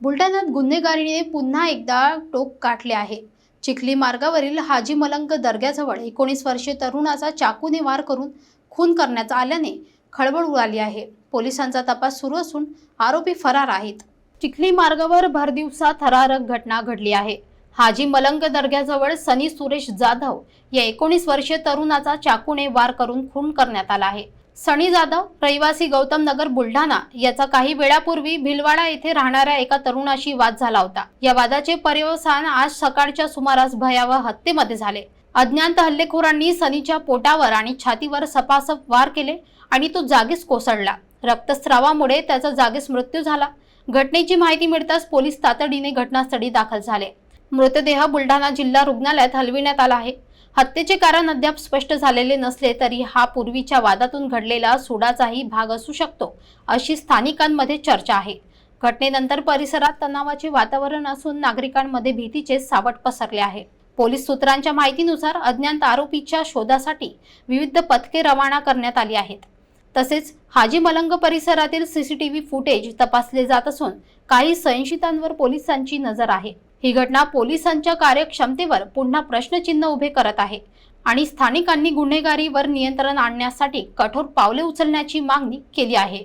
बुलढाण्यात गुन्हेगारीने पुन्हा एकदा टोक गाठले आहे. चिखली मार्गावरील हाजी मलंग दर्ग्याजवळ एकोणीस वर्षीय तरुणाचा चाकूने वार करून खून करण्यात आल्याने खळबळ उडाली आहे. पोलिसांचा तपास सुरू असून आरोपी फरार आहेत. चिखली मार्गावर भरदिवसा थरारक घटना घडली आहे. हाजी मलंग दर्ग्याजवळ सनी सुरेश जाधव या एकोणीस वर्षीय तरुणाचा चाकूने वार करून खून करण्यात आला आहे. सनी जाधव रहिवासी गौतम नगर बुलढाणा याचा काही वेळापूर्वी भिलवाडा येथे राहणाऱ्या एका तरुणाशी वाद झाला होता. या वादाचे पर्यवसान आज सकाळच्या सुमारास भयावह हत्येमध्ये झाले. अज्ञात हल्लेखोरांनी सनीच्या पोटावर आणि छातीवर सपासप वार केले आणि तो जागीच कोसळला. रक्तस्रावामुळे त्याचा जागीच मृत्यू झाला. घटनेची माहिती मिळताच पोलीस तातडीने घटनास्थळी दाखल झाले. मृतदेह बुलढाणा जिल्हा रुग्णालयात हलविण्यात आला आहे. हत्येचे कारण अद्याप स्पष्ट झालेले नसले तरी हा पूर्वीच्या वादातून घडलेला सुडाचाही भाग असू शकतो अशी स्थानिकांमध्ये चर्चा आहे. घटनेनंतर परिसरात तणावाचे वातावरण असून नागरिकांमध्ये भीतीचे सावट पसरले आहे. पोलीस सूत्रांच्या माहितीनुसार अज्ञात आरोपीच्या शोधासाठी विविध पथके रवाना करण्यात आली आहेत. तसेच हाजी मलंग परिसरातील सीसीटीव्ही फुटेज तपासले जात असून काही संशयितांवर पोलिसांची नजर आहे. ही घटना पोलिसांच्या कार्यक्षमतेवर पुन्हा प्रश्नचिन्ह उभे करत आहे आणि स्थानिकांनी गुन्हेगारीवर नियंत्रण आणण्यासाठी कठोर पावले उचलण्याची मागणी केली आहे.